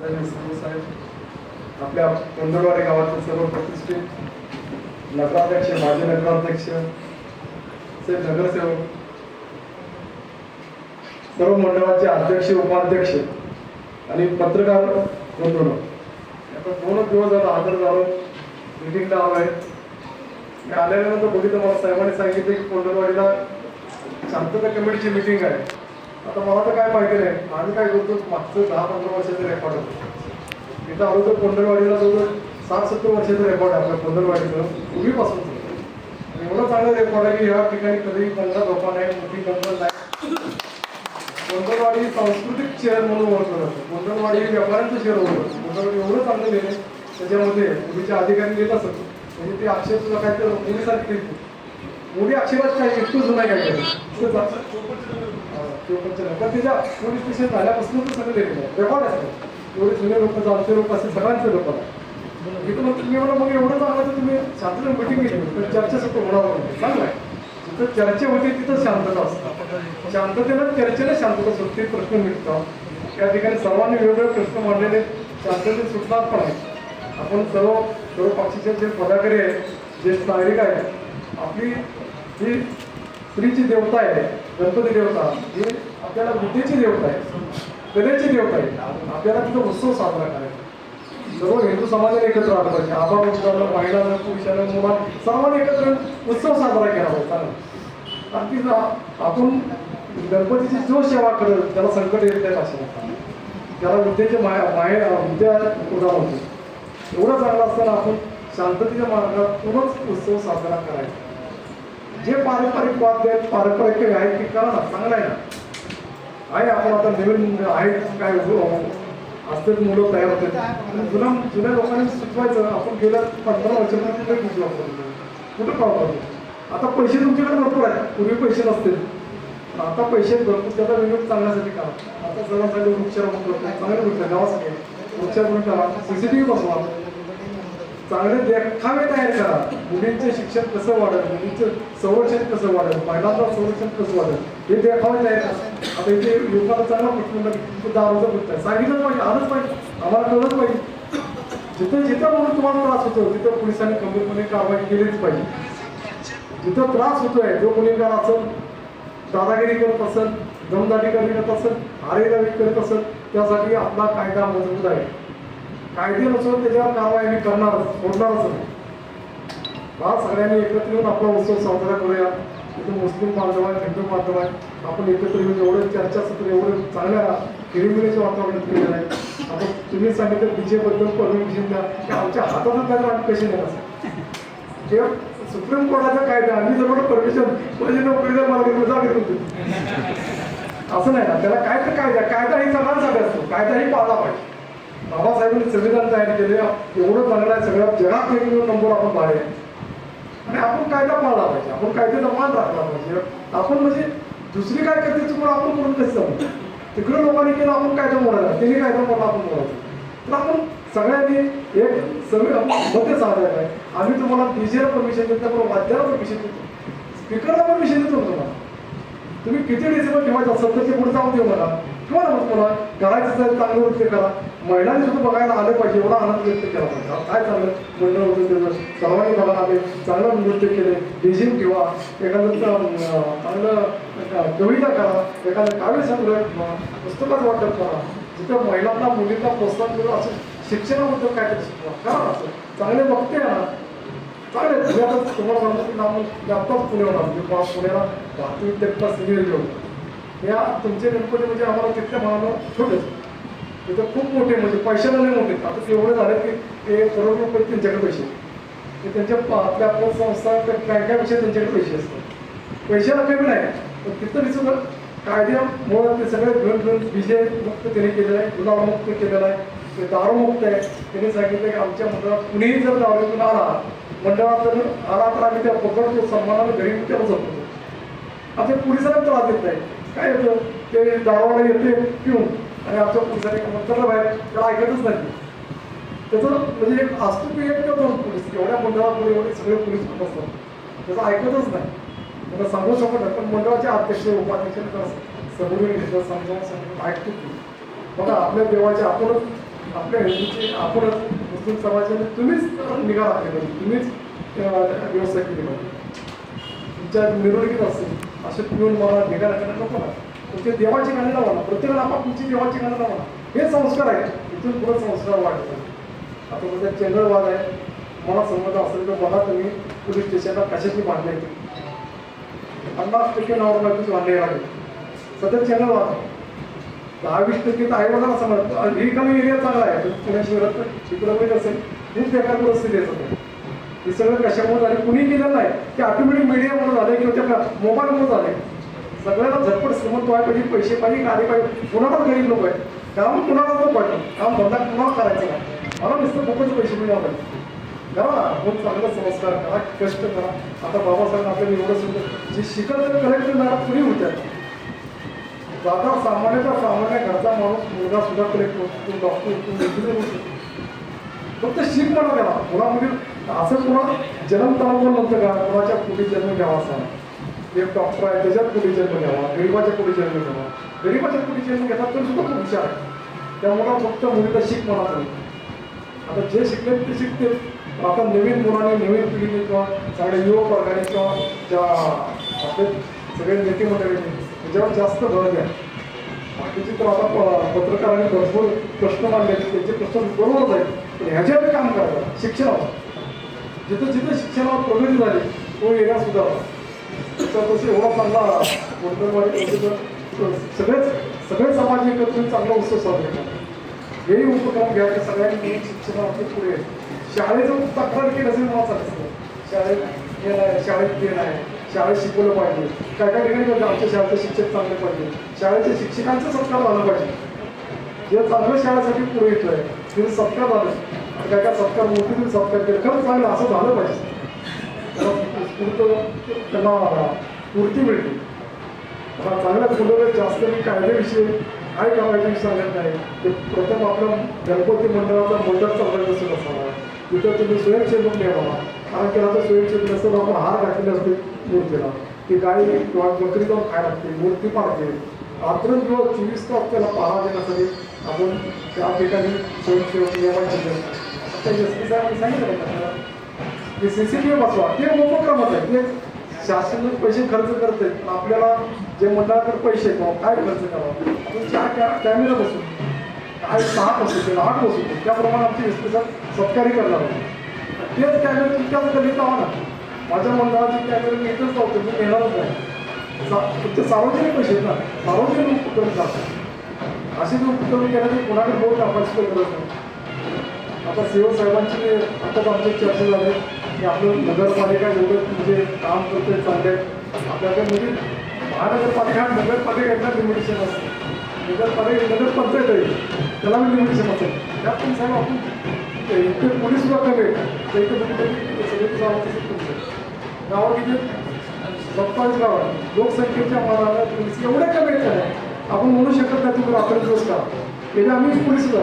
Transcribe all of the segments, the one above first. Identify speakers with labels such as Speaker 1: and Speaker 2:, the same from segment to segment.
Speaker 1: साहेब आपल्या कोंदडवाडी गावातील सर्व प्रतिष्ठित नगराध्यक्ष माजी नगराध्यक्ष से नगरसेवक सर्व मंडळाचे अध्यक्ष उपाध्यक्ष आणि पत्रकार बंधूंनो आता दोनच दिवस आता हजर झालो. मिटिंगला आलो आहे. मी आल्यानंतर बघितलं मला साहेबांनी सांगितलं की पंढरवाडीला शांतता कमिटीची मिटिंग आहे. आता मला तर काय पाहिजे नाही आम्ही काय करतो? मागचं दहा पंधरा वर्षाचं रेकॉर्ड होतं. इथं आलो तर कोंडलवाडीला जवळ सात सत्तर वर्षाचं रेकॉर्ड आहे आपल्या कोंडलवाडीचं पूर्वीपासून आणि एवढं चांगलं रेकॉर्ड आहे की या ठिकाणी कधीही पंधरा धोका नाही मोठी कंपन नाही. कोंडलवाडी सांस्कृतिक शहर म्हणून ओळखलं जातं. कोंडलवाडी हे व्यापाऱ्यांचं शहर ओळखलं कोंडलवाडी एवढं चांगलं लिहिलं त्याच्यामध्ये पूर्वीचे अधिकारी येत असत. म्हणजे ते अक्षर तुला काय तर मुलीसारखी मोठी अक्षरात काय इतकं जुना काय काय पण त्याच्या पोलीस स्टेशन झाल्यापासून तर सगळं लिहिलेलं आहे रेकॉर्ड आहे एवढे जुने लोक जाणते लोक असे सगळ्यांचे लोक आहे इथं मग तुम्ही मला मग एवढं चांगलं तर तुम्ही शास्त्रीय मिटिंग घेतली तर चर्चा चर्चेसाठी होणार नाही. चांगलं आहे. जिथं चर्चा होते तिथं शांतता असते. शांततेनं चर्चेला शांतता सुटते प्रश्न मिळतात त्या ठिकाणी सर्वांनी वेगवेगळे प्रश्न मांडलेले शांततेत सुटणार पण आहे आपण सर्व सर्व पक्षाचे जे पदाधिकारी आहेत ज्येष्ठ नागरिक आहेत आपली जी स्त्रीची देवता आहे गणपती देवता हे आपल्याला विद्येची देवता आहे कलेची देवता आहे. आपल्याला तिथं उत्सव साजरा करायचा सर्व हिंदू समाजाने एकत्र आलं पाहिजे. आबा मुलांना महिलांना पुरुषांना मुला सर्वांनी एकत्र उत्सव साजरा केला पाहिजे. कारण आणि आपण गणपतीची जो सेवा करत त्याला संकट येत नाही असं त्याला विद्येचे माय माहेर विद्या उदाहरण होते. एवढं चांगलं असताना आपण शांततेच्या मार्गात मार्गातूनच उत्सव साजरा करायचा. जे पारंपरिक वाद्य आहेत पारंपरिक आहेत ते करा ना चांगलं आहे ना. आहे आपण आता नवीन आहेत काय असतेच मुलं तयार होते जुना जुन्या लोकांनी सुचवायचं आपण गेल्या पंधरा वर्षामध्ये कुठे कुठे वापरतो कुठं प्रॉब्लेम आता पैसे तुमच्याकडे भरपूर आहेत. पूर्वी पैसे नसतील. आता पैसे भरपूर त्याचा विनियोग चांगल्यासाठी करा. आता सर्वांसाठी वृक्षारोपण करतो. चांगले वृक्ष गावासाठी. वृक्षारोपण करा. सीसीटीव्ही बसवा. चांगले देखावे तयार करा. मुलींचे शिक्षण कसं वाढेल? मुलींचं संरक्षण कसं वाढेल? महिलांचं संरक्षण कसं वाढेल? हे देखावे तयार करा. आता इथे लोकांना चांगला प्रश्न की दारूचं आहे सांगितलं पाहिजे. आलंच पाहिजे. आम्हाला कळलंच पाहिजे. जिथं जिथं म्हणून तुम्हाला त्रास होतो तिथं पोलिसांनी गंभीरपणे कारवाई केलीच पाहिजे. जिथं त्रास होतोय जो गुन्हेगार असेल दादागिरी करत असेल दमदाटी करत असेल आरेदारी करत असेल त्यासाठी आपला कायदा मजबूत आहे. कायद्यानुसार त्याच्यावर कारवाई मी करणारच सोडणारच नाही सगळ्यांनी एकत्र येऊन आपला उत्सव साजरा करूया. तिथे मुस्लिम बांधव आहे हिंदू बांधव आहे. आपण एकत्र येऊन एवढं चर्चासत्र एवढं चांगल्या हिरिमिरीचं वातावरण केलेलं आहे. आपण तुम्ही सांगितलं विजेबद्दल परमिशन द्या. की आमच्या हातातच त्याचा आम्ही कसे देणार जे सुप्रीम कोर्टाचा कायदा आम्ही जर परमिशन माझी नोकरी जर मला जागे असं नाही ना त्याला काय तर कायदा कायदा ही सगळ्यांसाठी असतो. कायदा ही पाळला पाहिजे. बाबासाहेबांनी संविधान तयार केले एवढं चांगलं आहे सगळ्या जगात एक नंबर आपण बाहेर आणि आपण कायदा पाळला पाहिजे. आपण कायद्याचा मान राखला पाहिजे. आपण म्हणजे दुसरी काय करते चुकून आपण करून कसं जाऊ तिकडे लोकांनी केलं आपण कायदा मोडायला. त्यांनी कायदा मोडला आपण मोडायचं. तर आपण सगळ्यांनी एक सगळे मध्य साधायला आहे आम्ही तुम्हाला डीजेला परमिशन देतो वाद्याला परमिशन देतो. स्पीकरला परमिशन देतो तुम्हाला. तुम्ही किती डेसिबल ठेवायचं असेल तर ते पुढे जाऊन देऊ मला किंवा ना तुम्हाला करायचं असेल चांगलं नृत्य करा. महिलांनी सुद्धा बघायला आलं पाहिजे एवढा आनंद व्यक्त केला पाहिजे. काय चाललं मंडळ होतं तेव्हा सर्वांनी बघायला आले चांगलं नृत्य केले. डिझिंग ठेवा. एखादं चांगलं कविता करा. एखादं काव्य संग्रह ठेवा. पुस्तकाचं वाटप करा. जिथं महिलांना मुलींना प्रोत्साहन करून असं शिक्षणाबद्दल काय शिकवा. करा असं. चांगले बघते ना काय चालेल पुण्यातच तुम्हाला सांगतो की नाम आत्ताच पुण्यावर आलो. म्हणजे पा- पुण्याला भारतीय विद्यापीठला सिनियर घेऊन या तुमचे गणपती म्हणजे आम्हाला तिथल्या भावानं छोटेच तिथं खूप मोठे म्हणजे पैशाला नाही मोठे. आता ते एवढे झाले की ते करोड रुपये त्यांच्याकडे पैसे ते त्यांच्या पा- आपल्या आपल्या संस्था बँकापेक्षा त्यांच्याकडे पैसे असतात. पैशाला कमी नाही. पण तिथं मी सुद्धा कायद्यामुळे ते सगळे घेऊन घेऊन विजय मुक्त त्यांनी केलेलं आहे गुन्हा मुक्त केलेला आहे. ते दारूमुक्त आहे. त्यांनी सांगितलं की आमच्या मंडळात कुणीही जर दारूतून आला मंडळात जर आला तर आम्ही त्या पकडतो सन्मानाने घरी त्याला जपतो आमच्या पोलिसांना त्रास देत नाही. काय होतं ते दारूवाला येते पिऊन. आणि आमच्या पोलिसांनी मंत्राला बाहेर? त्याला ऐकतच नाही. त्याचं म्हणजे एक असतो की एक पोलीस. एवढ्या मंडळापुढे एवढे सगळे पोलीस पण असतात. त्याचं ऐकतच नाही. त्यांना सांगू शकत नाही. पण मंडळाचे अध्यक्ष उपाध्यक्ष समोरून घेतलं समजावून सांगून ऐकतो की बघा आपल्या देवाचे आपणच आपल्या हिंदूचे आपणच मुस्लिम समाजाने तुम्हीच निघा राखली पाहिजे. तुम्हीच अं, व्यवस्था केली पाहिजे. तुमच्या मिरवणुकीत असेल असे पिऊन मला निघा राखायला नको ना. तुमचे देवाची गाणी लावा प्रत्येकाला आपण तुमची देवाची गाणी लावा हे संस्कार आहे इथून पुढे संस्कार वाढतात आता माझा चंद्रवाद आहे. मला समज असेल तर बघा तुम्ही पोलीस स्टेशनला कशाची मांडले पन्नास टक्के नवरा बायकोची भांडणे लागली सध्या चंद्रवाद वाद आहे. दहा वीस टक्के तर आईवडिलांना समजतं रिकामी एरिया चांगला आहे. पुण्या शहरात तिकडं पण असेल खूप बेकार परिस्थिती आहे हे सगळं कशामुळे झालं कुणी केलं नाही. ते ऑटोमॅटिक मीडियामुळे झालं किंवा त्या मोबाईलमुळे झाले सगळ्याला झटपट श्रीमंत व्हायला पाहिजे पैसे पाहिजे गाडी पाहिजे. कुणालाच गरीब लोक आहे काम कुणालाच नको पाहिजे काम धंदा कुणाला करायचं नाही. मला नुसतं खूपच पैसे मिळाले. पाहिजे करा ना. खूप चांगलं संस्कार करा. कष्ट करा. आता बाबासाहेब आपल्याला एवढं सुद्धा जे शिकत कलेक्टर मॅडम फ्री होत्या? दादा सामान्यतः सामान्य घरचा माणूस मुलगा सुद्धा कलेक्टर होतो डॉक्टर होतो इंजिनियर होतो फक्त शिक म्हणा त्याला. मुलामधील असं कुणा जन्म तालुका नव्हतं का? कुणाच्या कुठे जन्म घ्यावा असा. एक डॉक्टर आहे त्याच्यात कुठे जन्म घ्यावा गरीबाच्या कुठे जन्म घ्यावा. गरीबाच्या कुठे जन्म घेतात तर सुद्धा खूप हुशार आहे. त्यामुळं फक्त मुलीला शिक म्हणा तुम्ही. आता जे शिकले ते शिकते. आता नवीन मुलाने नवीन पिढीने किंवा चांगल्या युवक वर्गाने किंवा ज्या आपले सगळे नेते मंडळींनी त्याच्यावर जास्त भर द्या. बाकीचे तर आता प- पत्रकारांनी भरपूर प्रश्न मांडले त्यांचे प्रश्न बरोबरच आहेत. पण ह्याच्यावर काम करायचं शिक्षणावर. जिथं जिथं शिक्षणावर प्रगती झाली तो एरिया सुधारला. तसे एवढा चांगला गोंधळवाडी म्हणजे सगळेच सगळे समाज एकत्र चांगला उत्सव साजरा करतात. हेही उपक्रम घ्या की सगळ्यांनी शिक्षणावरती पुढे शाळेचं तक्रार केलं असेल मला चालत. शाळेत शाळेत ते नाही. शाळेत शिकवलं पाहिजे. काय काय ठिकाणी करतो आमच्या शाळेचे शिक्षक चांगले पाहिजे. शाळेच्या शिक्षकांचं सत्कार झाला पाहिजे. जे चांगलं शाळेसाठी पुढे येतोय. तिथे सत्कार झालं. काय काय सत्कार मोठीतून सत्कार केलं. खरंच चांगलं असं झालं पाहिजे. त्याला स्फूर्त त्यांना स्फूर्ती मिळते. आता चांगल्या मुलं जास्त मी कायद्याविषयी काय करायचं सांगत नाही. ते प्रथम आपलं गणपती मंडळाचा मंडळ चालवायचं असं असावा तिथं तुम्ही स्वयंसेवक नेमावा कारण की आता स्वयंसेवक नसतं आपण हार घातलेले असते मूर्तीला. ती गाय किंवा बकरी जाऊन खायला लागते मूर्ती पाडते. रात्रंदिवस चोवीस तास त्याला पहारा देण्यासाठी आपण त्या ठिकाणी स्वयंसेवक नेमायचे आता एस पी साहेबांनी सांगितलं ते सी सी टी व्ही बसवा. ते उपक्रमच आहे. ते शासन पैसे खर्च करते. आपल्याला जे मंडळाकडे पैसे किंवा काय खर्च करावा? आपण चार कॅमेरा बसू काय सहा बसू ते आठ बसू त्याप्रमाणे आमची विश्लेषण सत्कारी करणार होते. तेच कॅमेरे तुमच्याच गल्लीत लावा ना. माझ्या मंडळाचे कॅमेरे मी इथेच लावतो मी येणारच नाही. तुमचे सार्वजनिक पैसे आहेत ना. सार्वजनिक उपक्रम करतात असे जे उपक्रम केल्याने कोणाकडे बोट टाकायची काही गरज नाही. आता सीओ साहेबांची आताच आमची चर्चा झाली. की आपलं नगरपालिका एवढं म्हणजे काम करते चांगले आपल्याकडे म्हणजे महानगरपालिका आणि नगरपालिका लिमिटेशन असतं. नगरपालिका नगरपंचायत आहे त्याला मी लिमिटेशन समजतो त्यात पण साहेब आपण इथे पोलीस सुद्धा कमी तर इथे कुठेतरी सगळे गावात इथे सत्तावीस गाव आहे लोकसंख्येच्या मानाने पोलीस एवढे कमी आहेत आपण म्हणू शकत नाही तुम्ही रात्री दिवस का? गेले आम्ही पोलीस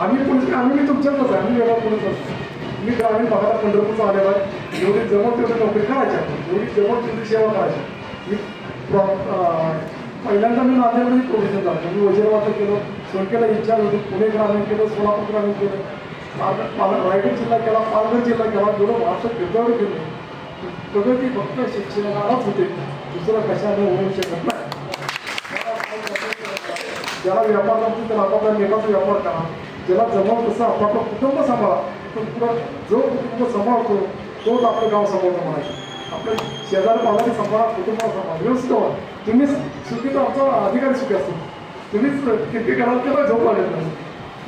Speaker 1: आम्ही पोलीस आम्ही मी तुमच्यातच आहे. आम्ही वेगळा पोलीस असतो मी ग्रामीण भागाला पंढरपूरचा आलेला आहे जेवढी जमत तेवढी नोकरी करायची आपण जेवढी जमत तेवढी सेवा करायची मी पहिल्यांदा मी नांदेडमध्ये प्रोफेशन झालं मी वजीराबादला केलं सोडकेला इच्छा होती पुणे ग्रामीण केलं सोलापूर ग्रामीण केलं. पाल रायगड जिल्हा केला पालघर जिल्हा केला दोन महाराष्ट्र फिरल्यावर केलं प्रगती फक्त शिक्षणालाच होते. दुसरं कशाने होऊ शकत नाही. ज्याला व्यापार नसतो त्याला आपापला नेटाचा व्यापार करा. ज्याला जमल तसं आपापलं कुटुंब सांभाळा. पण पुढं जो कुटुंब सांभाळतो तोच आपलं गाव सांभाळतो म्हणायचं. आपल्या शेजारी पाजारी सांभाळा कुटुंब सांभाळा. व्यवस्थित तुम्हीच तुम्ही सुखी तर आमचा अधिकारी सुखी असतो. तुम्हीच किती कराल त्याला झोप लागत नाही.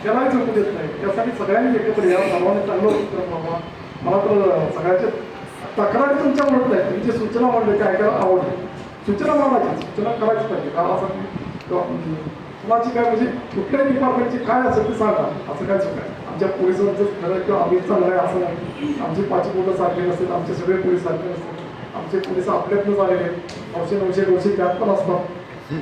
Speaker 1: त्यालाही झोप देत नाही. त्यासाठी सगळ्यांनी एकत्र या सर्वांनी चांगलं उपक्रम व्हावा मला तर सगळ्याच्या तक्रारी तुमच्या म्हणत नाही. तुमची सूचना मांडली ते ऐकायला आवडते सूचना मानायची सूचना करायची पाहिजे. गावासाठी किंवा कुणाची काय म्हणजे कुठल्याही डिपार्टमेंटची काय असेल ते सांगा. असं काय चुक आहे. आमच्या पोलिसांचं खरं किंवा आम्ही चांगलं आहे असं नाही. आमची पाच बोटं सारखे नसतील. आमचे सगळे पोलीस सारखे नसतील. आमचे पोलीस आपल्यातनं झालेले नऊशे नऊशे दोनशे त्यात पण असतात.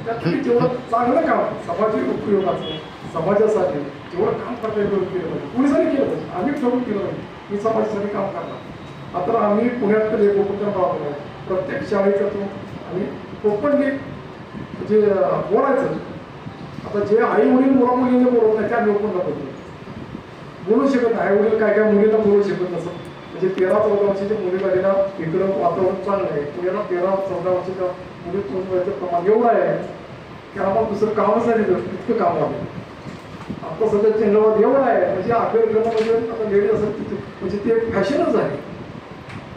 Speaker 1: त्यात जेवढं चांगलं काम समाजिक उपयोगाचं समाजासाठी जेवढं काम करता येईल केलं पाहिजे. पोलिसांनी केलं पाहिजे. आम्ही ठरवून केलं पाहिजे मी समाजासाठी काम करणार. आता आम्ही पुण्यात तर एक उपक्रम राबवला आहे प्रत्येक शाळेचा तो आणि ते जे बोलायचं. आता जे आई वडील मुला मुलीने बोलत नाही त्या लोकांना बोलतो बोलू शकत आई वडील काय काय मुलीला बोलू शकत नसतात. म्हणजे तेरा चौदा वर्षाच्या मुलीला इकडं वातावरण चांगलं आहे. पुण्याला तेरा चौदा वर्षाच्या मुली पूर्ण प्रमाण एवढं आहे की आम्हाला दुसरं कामच नाही दिलं. इतकं काम लागलं आता सध्या चेंडवाद एवढं आहे. म्हणजे आपल्या म्हणजे आता लेडीज असेल तिथे म्हणजे ते एक फॅशनच आहे.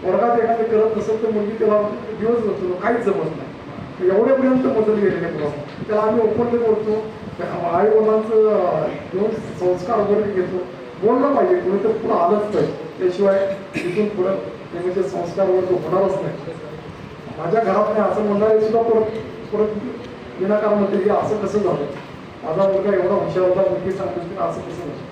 Speaker 1: वर्गात एखादं करत नसेल तर मुलगी त्याला दिवस नसतो काहीच जमत नाही. एवढ्यापर्यंत बदल गेलेले मुलांना त्याला आम्ही ओपनली बोलतो. आई वडिलांचं दोन संस्कार वगैरे घेतो. बोललं पाहिजे कुणी तर पुढं आलंच नाही त्याशिवाय तिथून पुढं प्रेमाचे संस्कार वगैरे होणारच नाही. माझ्या घरात नाही असं म्हणणारे सुद्धा परत परत विनाकारण म्हणते की असं कसं झालं? माझा मुलगा एवढा हुशार होता मुलगी सांगतो की असं कसं झालं?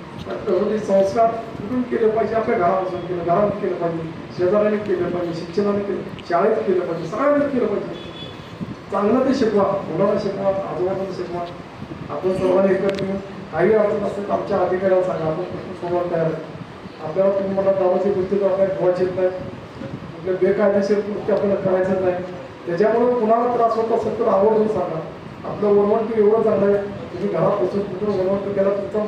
Speaker 1: तर ते संस्कार कुठून केले पाहिजे? आपल्या घरापासून केलं घरात केलं पाहिजे शेजाऱ्याने केलं पाहिजे शिक्षणाने केलं शाळेत केलं पाहिजे सगळ्यांनी केलं पाहिजे. चांगलं ते शिकवा मुलांना शिकवा आजोबांना शिकवा. आपण सर्वांनी एकत्र येऊन काही अडचण असेल तर आमच्या अधिकाऱ्याला सांगा. आपण प्रश्न सोडवायला तयार आहे. आपल्याला तुम्ही मला गावाची गोष्टी तर आपल्याला ठेवायची येत नाही. आपल्या बेकायदेशीर कृत्य आपल्याला करायचं नाही. त्याच्यामुळे कुणाला त्रास होत असेल तर आवर्जून सांगा. आपलं वरवंट एवढं चांगलं आहे. तुम्ही घरात बसून कुठं वरवंट केला तुमचा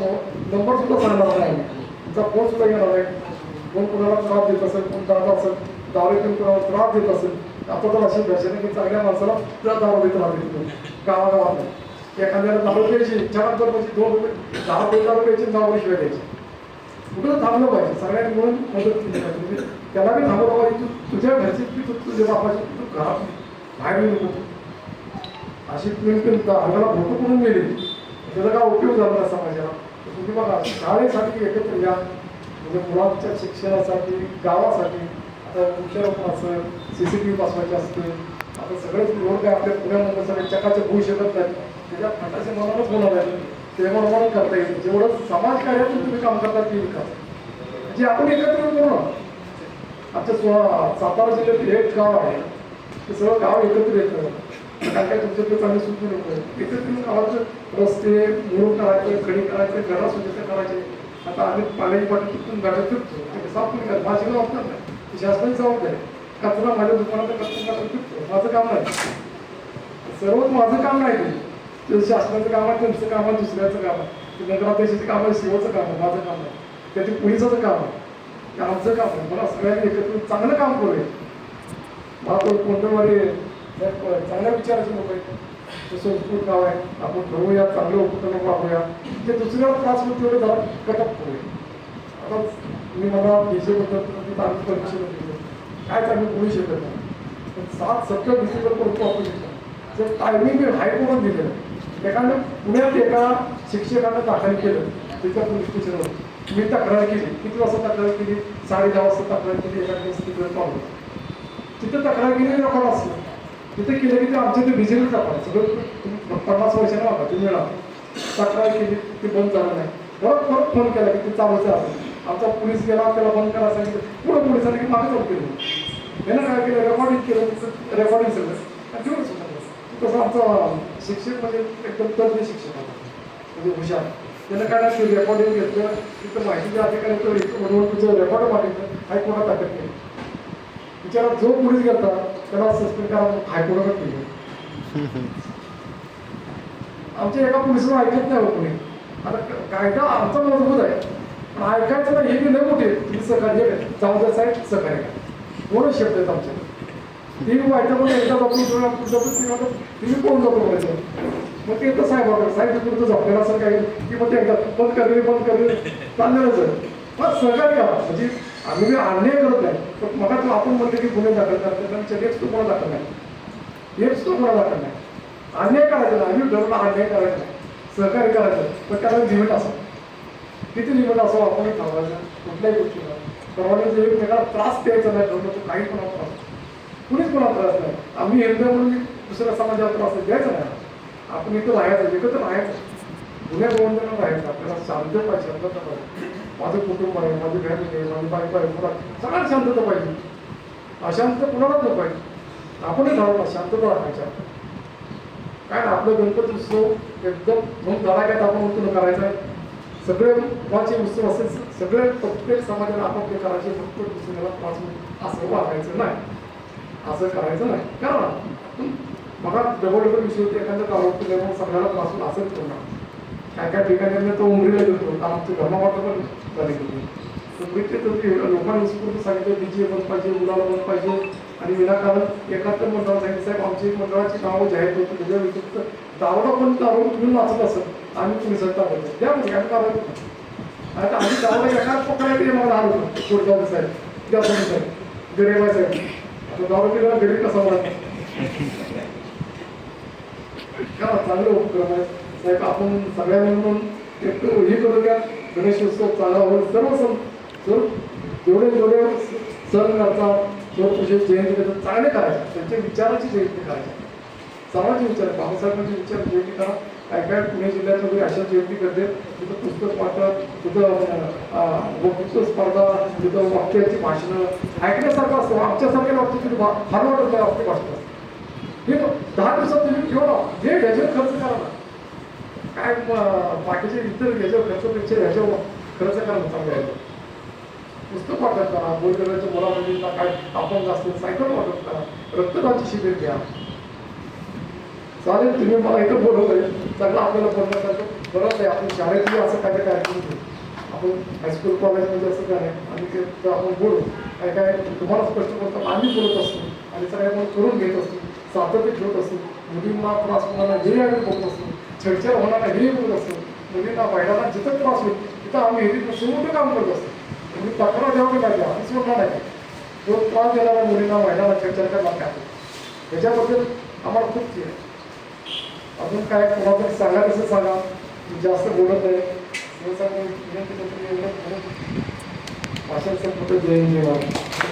Speaker 1: नंबर सुद्धा सांगणार नाही. तुमचा फोन सुद्धा घेणार नाही. कोण कुणाला त्रास देत असेल कोण दादा असेल दारू कोण कुणाला त्रास देत असेल आता तर अशी फॅशन की चांगल्या माणसाला सुद्धा दारू देत राहते. तिथून गावागावात एखाद्याला दहा रुपयाची चार नंतर म्हणजे दोन रुपये दहा पंधरा रुपयाची दहा पैसे द्यायची. कुठं थांबलं पाहिजे? सगळ्यांनी म्हणून मदत केली पाहिजे. म्हणजे त्याला बी थांबवलं पाहिजे तू तुझ्या घरची की तू तुझ्या बापाची तू घरात बाहेर नको. अशी पिऊन अंगाला भोकं म्हणून गेली. त्याचा काय उपयोग झाला नाही समाजाला? तुम्ही बघा शाळेसाठी एकत्र या. म्हणजे मुलांच्या शिक्षणासाठी गावासाठी. आता वृक्षारोपण असेल सी सी टी व्ही बसवायचे असतील आता सगळेच रोड काय आपल्या पुण्यामध्ये सगळे चकाचक होऊ शकत नाही त्याच्या फटाचे मनानच होणार आहे म्हणून करता येईल. जेवढं समाजकार्यातून तुम्ही काम करता ते विकास. जे आपण एकत्र करू ना आमच्या सातारा जिल्ह्यातील एक गाव आहे. ते सगळं गाव एकत्र येतं. काय काय तुमच्याकडे चांगले सुद्धा लोक आहेत. एकत्र गावाचं रस्ते मूळ काढायचे खडी करायचे घरा स्वच्छता करायचे. आता आम्ही पाण्याची पाठी तिथून गाड्या फिरतो. ते साफ नाही करत माझी गाव वापरत नाही. ती शासनाची जबाबदारी आहे. कचरा माझ्या दुकानात कचरा फिरतो माझं काम नाही. सर्वच माझं काम नाही. शासनाचं काम आहे त्यांचं काम आहे दुसऱ्याचं काम आहे. ते नगराध्यक्षाचं काम आहे शिवाचं काम आहे माझं काम आहे. त्याचे पोलिसाचं काम आहे आमचं काम आहे. मला सगळ्यांनी एकत्र चांगलं काम करूया. महापौर कोण चांगल्या विचाराचे लोक आहेत. ते संस्कृत गाव आहे. आपण करूया चांगलं उपक्रम वापरूया. ते दुसऱ्याला त्रास होतो तेवढे जरा कटअप करूया. आता मी मला देशाबद्दल आम्ही परमिशन दिलं. काय चांगलं बोलू शकत नाही. पण सात सत्तर डिसेंबर पर्यंत आपण जर टायमिंग हायकोर्टात दिलेलं आहे. एखादं पुण्यात एका शिक्षकानं दाखल केलं. त्याच्या पोलीस स्टेशनवर. मी तक्रार केली. किती वाजता तक्रार केली? साडे दहा वाजता तक्रार केली. एका दिवस तिकडे पाहून. तिथं तक्रार केली लोकांना असलं तिथे केलं की ते आमच्या इथे बिझनेस आपण सगळं तुम्ही पन्नास वर्षानं वागा तुम्ही मिळा. तक्रार केली ते बंद झालं नाही. परत परत फोन केला की ते चालूच आहे आमचा पोलीस गेला त्याला बंद करा सांगितलं. पुढं पोलिसांनी की मागे चालू केलं. त्यानं काय केलं? रेकॉर्डिंग केलं. रेकॉर्डिंग सगळं. आणि तसं आमचा शिक्षक म्हणजे एकदम तज्ञ शिक्षक होता. म्हणजे हुशार. त्यानं काय नाही रेकॉर्डिंग घेतलं तिथं माहिती अधिकारी तो तुझं रेकॉर्ड मागितलं हायकोर्टात दाखल नाही बिचारा जो पोलीस गेला त्याला सस्पेंड करा हायकोर्टात केलं. आमच्या एका पोलिसाला ऐकत नाही हो कोणी. आता काय कायदा आमचा मजबूत आहे. पण ऐकायचं ना हे बी लय मोठे. तुम्ही सहकार्य जाऊ द्या साहेब सहकार्य करा. शब्द आहेत आमच्या आमचे ती वाईटामध्ये एकदा जातो दुसऱ्या पुढच्या तुम्ही कोण जातो बोलायचं मग ते तर साहेब साहेब पुढचं झोपलेलं असं काही. की मग ते एकदा बंद करले बंद करले चाललेलंच आहे मग सहकार्य करा म्हणजे आम्ही बी अन्याय करत नाही. पण मग तो आपण म्हणतो की गुन्हे दाखल करतात त्यांच्या तो कोणा दाखल नाही. नेक्स्ट तो कोणा दाखल नाही. अन्याय करायचा नाही. आम्ही ठरवलं अन्याय करायचा नाही. सहकार्य करायचं पण त्याला लिमिट असं किती लिमिट असो आपण थांबायचं कुठल्याही गोष्टीला. सर्वांनी जे एकमेकाला त्रास द्यायचा नाही. ठरवलं तो काही पण त्रास कुणीच कोणाला त्रास नाही. आम्ही एकदा म्हणून दुसऱ्या समाजाला त्रास द्यायचा नाही. आपण इथं राहायचं एकत्र राहायचं. गुन्हे गोवंदानं राहायचं आपल्याला शांत पाहिजे शांतता पाहिजे. माझं कुटुंब आहे माझी फॅमिली आहे माझी बायको आहे मुला सगळ्यात शांतता पाहिजे. अशांत कुणालाच नको पाहिजे आपणही ठरवलं शांतता राखायच्या. काय आपलं गणपती उत्सव एकदम म्हणून धडाक्यात आपण उत्पन्न करायचा आहे सगळे महत्त्वाचे उत्सव असेल सगळे प्रत्येक समाजाला आपापले करायचे फक्त दुसऱ्याला पाच मिनिट असं वागायचं नाही. असं करायचं नाही. करा मग डबल डबल विषय होते एखाद्या मग सगळ्याला पासून असंच करणार. काय काय ठिकाणी तो उमरीला गेलो होतो आमचं धर्मावाटं पण झाली होती तर ते तर लोकांना उत्स्फूर्त सांगितलं डीजे बंद पाहिजे मुलाला बंद पाहिजे. आणि विनाकारण एकाहत्तर मंडळ सांगितलं साहेब आमची मंडळाची नावं जाहीर होतं त्याच्या व्यतिरिक्त दारोडा पण दारू घेऊन नाचत असत आम्ही विसरता पाहिजे द्या म्हणजे काय कारण करतो. आता आम्ही दारोडा एकाच पकडायला मला आलो कोर्टावर साहेब द्या साहेब गरेबा साहेब. आता दारू गरीब कसा म्हणा का चांगले उपक्रम आहे? साहेब आपण सगळ्यांना म्हणून एक हे करूया गणेश उत्सव चांगला होईल. सर्व सण सर जेवढे जेवढे सण करतात शिवपूजे जयंती करतात. चांगले करायचे. त्यांच्या विचाराची जयंती करायची. सर्वांचे विचार बाबासाहेबांचे विचार जयंती करा. काय काय पुणे जिल्ह्यामध्ये अशा जयंती करते तिथं पुस्तक वाटतात तिथं वक्तृत्व स्पर्धा तिथं वाक्याची भाषणं ऐकण्यासारखं असतं आमच्यासारख्या बाबतीत तिथे फार वाटत त्या बाबतीत भाषण हे बघ, दहा दिवसात तुम्ही ठेवा हे ह्याच्यावर खर्च करा ना. काय बाकीचे इतर ह्याच्यावर खर्चापेक्षा ह्याच्यावर खर्च करा ना चांगलं आहे पुस्तक वाटत करा बोलगडाच्या मुलामुलींना काय आपण जास्त सायकल वाटत करा. रक्तदानची शिबिर घ्या. चालेल तुम्ही मला इथं बोलवलंय चांगलं आपल्याला बोलण्यासारखं बरंच आहे आपण शाळेतही असं काय काय कार्यक्रम घेऊ. आपण हायस्कूल कॉलेजमध्ये असं काय नाही आणि ते तर आपण बोलू काय काय तुम्हाला स्पष्ट करतो आम्ही बोलत असतो. आणि सगळे आपण करून घेत असतो. सातत्य ठेवत असतो. मुलींना त्रास होणार नाही हे आम्ही बोलत असतो. छेडछाड होणार नाही हे बोलत असतो. मुलींना महिलांना जिथं त्रास होईल तिथं आम्ही हे समोर काम करत असतो. तुम्ही तक्रार द्यावी पाहिजे आम्ही सोडणार नाही. जो त्रास देणाऱ्या मुलींना महिलांना छेडछाड करणार काय त्याच्याबद्दल आम्हाला खूप ते अजून काय कोणाला सांगा तसं सांगा? जास्त बोलत आहे सहसा विनंती करतो भाषण सर कुठे जय जय